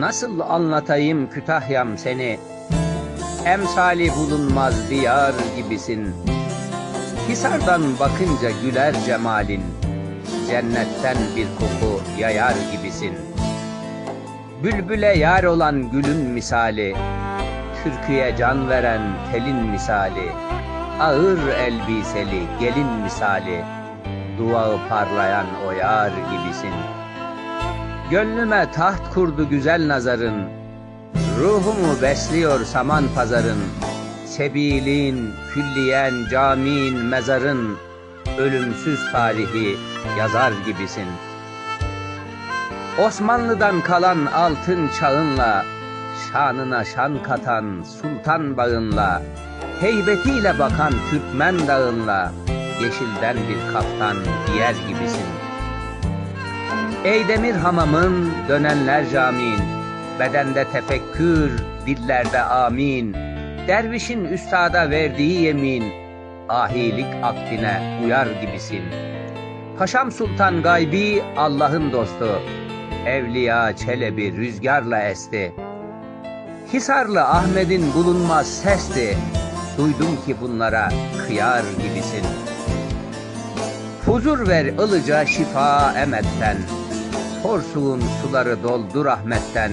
Nasıl anlatayım Kütahyam seni? Emsali bulunmaz diyar gibisin. Hisardan bakınca güler cemalin. Cennetten bir koku yayar gibisin. Bülbüle yar olan gülün misali. Türküye can veren telin misali. Ağır elbiseli gelin misali. Duağı parlayan o yar gibisin. Gönlüme taht kurdu güzel nazarın. Ruhumu besliyor saman pazarın. Sebilin, külliyen, camin, mezarın. Ölümsüz tarihi yazar gibisin. Osmanlı'dan kalan altın çağınla, şanına şan katan sultan bağınla, heybetiyle bakan Türkmen dağınla, yeşilden bir kaftan giyer gibisin. Ey demir hamamın dönenler camin, bedende tefekkür, dillerde amin, dervişin üstada verdiği yemin, ahilik akdine uyar gibisin. Paşam Sultan Gaybi Allah'ın dostu, Evliya Çelebi rüzgarla esti. Hisarlı Ahmet'in bulunmaz sesti, duydum ki bunlara kıyar gibisin. Huzur ver ılıca şifa emetten, Porsuğun suları doldu rahmetten,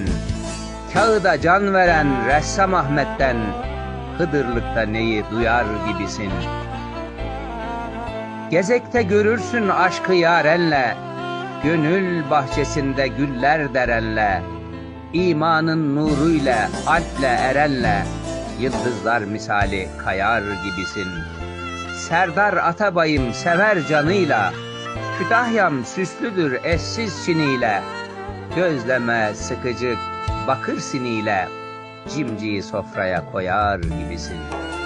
Kağıda can veren ressam Ahmet'ten, Hıdırlıkta neyi duyar gibisin. Gezekte görürsün aşkı yarenle, Gönül bahçesinde güller derenle, İmanın nuruyla, alple erenle, Yıldızlar misali kayar gibisin. Serdar Atabay'ım sever canıyla, Kütahyam süslüdür eşsiz çiniyle, Gözleme sıkıcı bakır siniyle, Cimciyi sofraya koyar gibisin.''